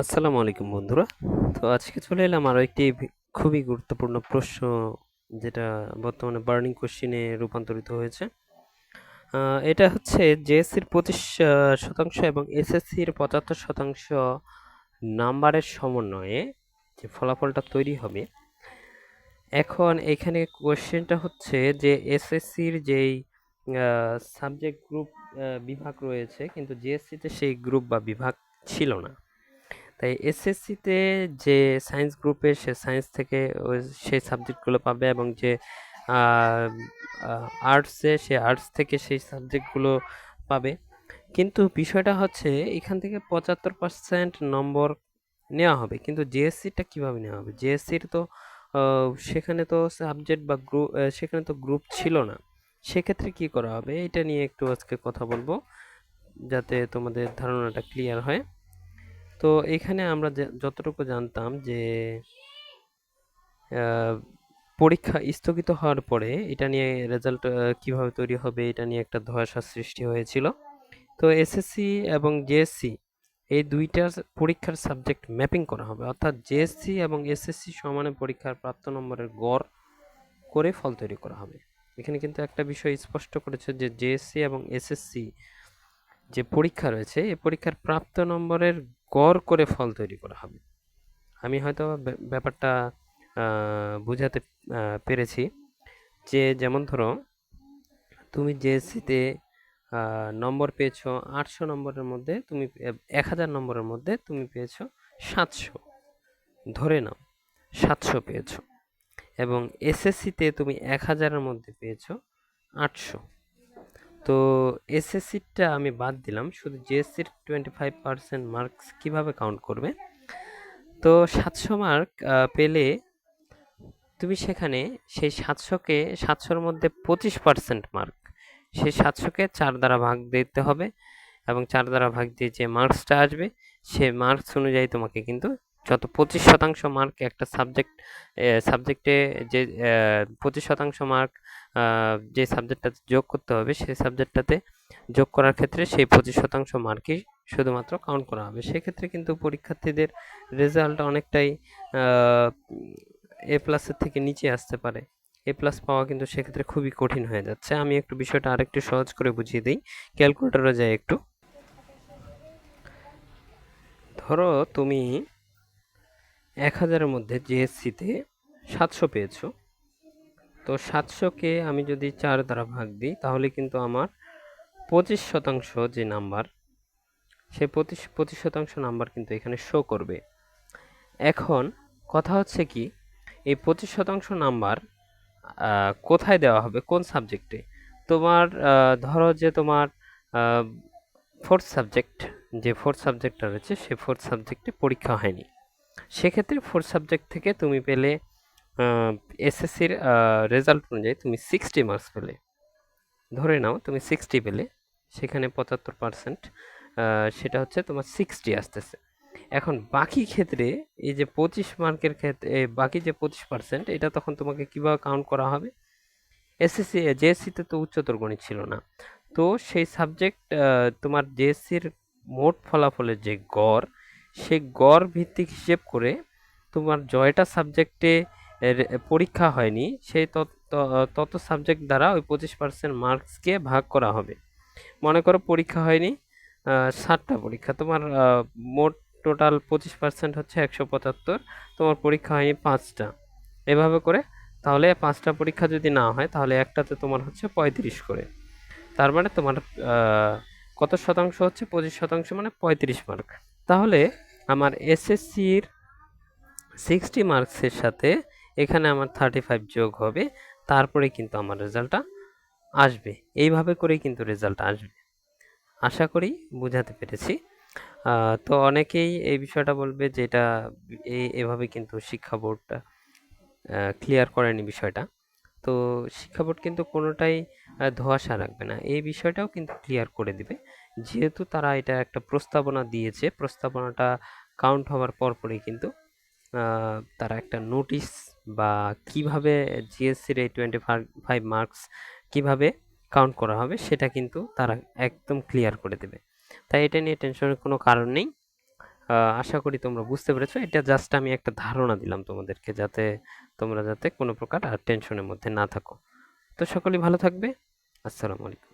আসসালামু আলাইকুম বন্ধুরা। তো আজকে চলে এলাম আরও একটি খুবই গুরুত্বপূর্ণ প্রশ্ন যেটা বর্তমানে বার্নিং কোশ্চিনে রূপান্তরিত হয়েছে। এটা হচ্ছে জেএসসির পঁচিশ শতাংশ এবং এসএসসির পঁচাত্তর শতাংশ নাম্বারের সমন্বয়ে যে ফলাফলটা তৈরি হবে। এখন এখানে কোশ্চেনটা হচ্ছে যে এসএসসির যেই সাবজেক্ট গ্রুপ বিভাগ রয়েছে, কিন্তু জিএসসিতে সেই গ্রুপ বা বিভাগ ছিল না। তাই এসএসসিতে যে সায়েন্স গ্রুপে সে সায়েন্স থেকে সেই সাবজেক্টগুলো পাবে এবং যে আর্টসে সে আর্টস থেকে সেই সাবজেক্টগুলো পাবে। কিন্তু বিষয়টা হচ্ছে এখান থেকে পঁচাত্তর পার্সেন্ট নম্বর নেওয়া হবে। কিন্তু জিএসসিটা কীভাবে নেওয়া হবে? জিএসসির তো সেখানে তো সাবজেক্ট বা গ্রুপ সেখানে তো গ্রুপ ছিল না। সেক্ষেত্রে কি করা হবে? এটা নিয়ে একটু আজকে কথা বলব, যাতে তোমাদের ধারণাটা ক্লিয়ার হয়। তো এখানে আমরা যতটুকু জানতাম যে পরীক্ষা স্থগিত হওয়ার পরে এটা নিয়ে রেজাল্ট কীভাবে তৈরি হবে এটা নিয়ে একটা ধোঁয়াশা সৃষ্টি হয়েছিল। তো এসএসসি এবং জেএসসি এই দুইটার পরীক্ষার সাবজেক্ট ম্যাপিং করা হবে। অর্থাৎ জেএসসি এবং এসএসসি সমানে পরীক্ষার প্রাপ্ত নম্বরের গড় করে ফল তৈরি করা হবে। এখানে কিন্তু একটা বিষয় স্পষ্ট করেছে যে জেএসসি এবং এসএসসি যে পরীক্ষা রয়েছে এই পরীক্ষার প্রাপ্ত নম্বরের গড় করে ফল তৈরি করা হবে। আমি হয়তো ব্যাপ- ব্যাপারটা বুঝাতে পেরেছি যে যেমন ধরো, তুমি জেএসসিতে নম্বর পেয়েছ আটশো নম্বরের মধ্যে, তুমি এক হাজার নম্বরের মধ্যে তুমি পেয়েছ সাতশো। ধরে নাও, সাতশো পেয়েছ এবং এসএসসিতে তুমি এক হাজারের মধ্যে পেয়েছ আটশো। তো এসএসসিটা আমি বাদ দিলাম। শুধু জিএসসির টোয়েন্টি ফাইভ পার্সেন্ট মার্কস কীভাবে কাউন্ট করবে? তো সাতশো মার্ক পেলে তুমি সেখানে সেই সাতশোকে, সাতশোর মধ্যে পঁচিশ পার্সেন্ট মার্ক সেই সাতশোকে চার দ্বারা ভাগ দিতে হবে এবং চার দ্বারা ভাগ দিয়ে যে মার্কসটা আসবে সে মার্কস অনুযায়ী তোমাকে কিন্তু যত পঁচিশ শতাংশ মার্ক একটা সাবজেক্ট সাবজেক্টে যে পঁচিশ শতাংশ মার্ক যে সাবজেক্টটাতে যোগ করতে হবে, সেই সাবজেক্টটাতে যোগ করার ক্ষেত্রে সেই পঁচিশ শতাংশ মার্কই শুধুমাত্র কাউন্ট করা হবে। সেক্ষেত্রে কিন্তু পরীক্ষার্থীদের রেজাল্ট অনেকটাই এ প্লাসের থেকে নিচে আসতে পারে। এ প্লাস পাওয়া কিন্তু সেক্ষেত্রে খুবই কঠিন হয়ে যাচ্ছে। আমি একটু বিষয়টা আরেকটু সহজ করে বুঝিয়ে দিই। ক্যালকুলেটরে যাই একটু। ধরো তুমি এক হাজারের মধ্যে জিএসসিতে সাতশো পেয়েছ। তো সাতশোকে আমি যদি চার দ্বারা ভাগ দিই, তাহলে কিন্তু আমার পঁচিশ শতাংশ যে নাম্বার, সেই পঁচিশ পঁচিশ শতাংশ নাম্বার কিন্তু এখানে শো করবে। এখন কথা হচ্ছে কি, এই পঁচিশ শতাংশ নাম্বার কোথায় দেওয়া হবে? কোন সাবজেক্টে তোমার ধরো যে তোমার ফোর্থ সাবজেক্ট যে ফোর্থ সাবজেক্টটা রয়েছে সেই ফোর্থ সাবজেক্টে পরীক্ষা হয়নি। সেক্ষেত্রে ফোর্থ সাবজেক্ট থেকে তুমি পেলে এসএসসির রেজাল্ট অনুযায়ী তুমি সিক্সটি মার্কস পেলে। ধরে নাও তুমি সিক্সটি পেলে, সেখানে পঁচাত্তর পার্সেন্ট সেটা হচ্ছে তোমার সিক্সটি আসতেছে। এখন বাকি ক্ষেত্রে এই যে পঁচিশ মার্কের ক্ষেত্রে বাকি যে পঁচিশ পার্সেন্ট এটা তখন তোমাকে কীভাবে কাউন্ট করা হবে? এসএসসি জেএসসিতে তো উচ্চতর গণিত ছিল না। তো সেই সাবজেক্ট তোমার জেএসসির মোট ফলাফলের যে গড়, সেই গড় ভিত্তিক হিসেব করে তোমার জয়টা সাবজেক্টে পরীক্ষা হয়নি, সেই তত তত সাবজেক্ট দ্বারা ওই পঁচিশ পার্সেন্ট মার্কসকে ভাগ করা হবে। মনে করো পরীক্ষা হয়নি ষাটটা পরীক্ষা, তোমার মোট টোটাল পঁচিশ পার্সেন্ট হচ্ছে একশো পঁচাত্তর, তোমার পরীক্ষা হয়নি পাঁচটা। এভাবে করে তাহলে পাঁচটা পরীক্ষা যদি না হয়, তাহলে একটাতে তোমার হচ্ছে পঁয়ত্রিশ করে। তার মানে তোমার কত শতাংশ হচ্ছে? পঁচিশ শতাংশ মানে পঁয়ত্রিশ মার্ক তাহলে আমার এসএসসির সিক্সটি মার্কসের সাথে এখানে আমার থার্টি ফাইভ যোগ হবে, তারপরে কিন্তু আমার রেজাল্টটা আসবে। এইভাবে করেই কিন্তু রেজাল্ট আসবে। আশা করি বোঝাতে পেরেছি। তো অনেকেই এই বিষয়টা বলবে যে এটা এভাবে কিন্তু শিক্ষা বোর্ডটা ক্লিয়ার করেনি বিষয়টা। তো শিক্ষা বোর্ড কিন্তু কোনোটাই ধোঁয়াশা রাখবে না। এই বিষয়টাও কিন্তু ক্লিয়ার করে দিবে। যেহেতু তারা এটা একটা প্রস্তাবনা দিয়েছে, প্রস্তাবনাটা কাউন্ট হওয়ার পরপরই কিন্তু তারা একটা নোটিশ বা কীভাবে জিএসসির এই টোয়েন্টি ফাইভ মার্কস কীভাবে কাউন্ট করা হবে সেটা কিন্তু তারা একদম ক্লিয়ার করে দেবে। তাই এটা নিয়ে টেনশনের কোনো কারণ নেই। আশা করি তোমরা বুঝতে পেরেছ। এটা জাস্ট আমি একটা ধারণা দিলাম তোমাদেরকে যাতে তোমরা যাতে কোনো প্রকার আর টেনশনের মধ্যে না থাকো। তো সকলেই ভালো থাকবে। আসসালামু আলাইকুম।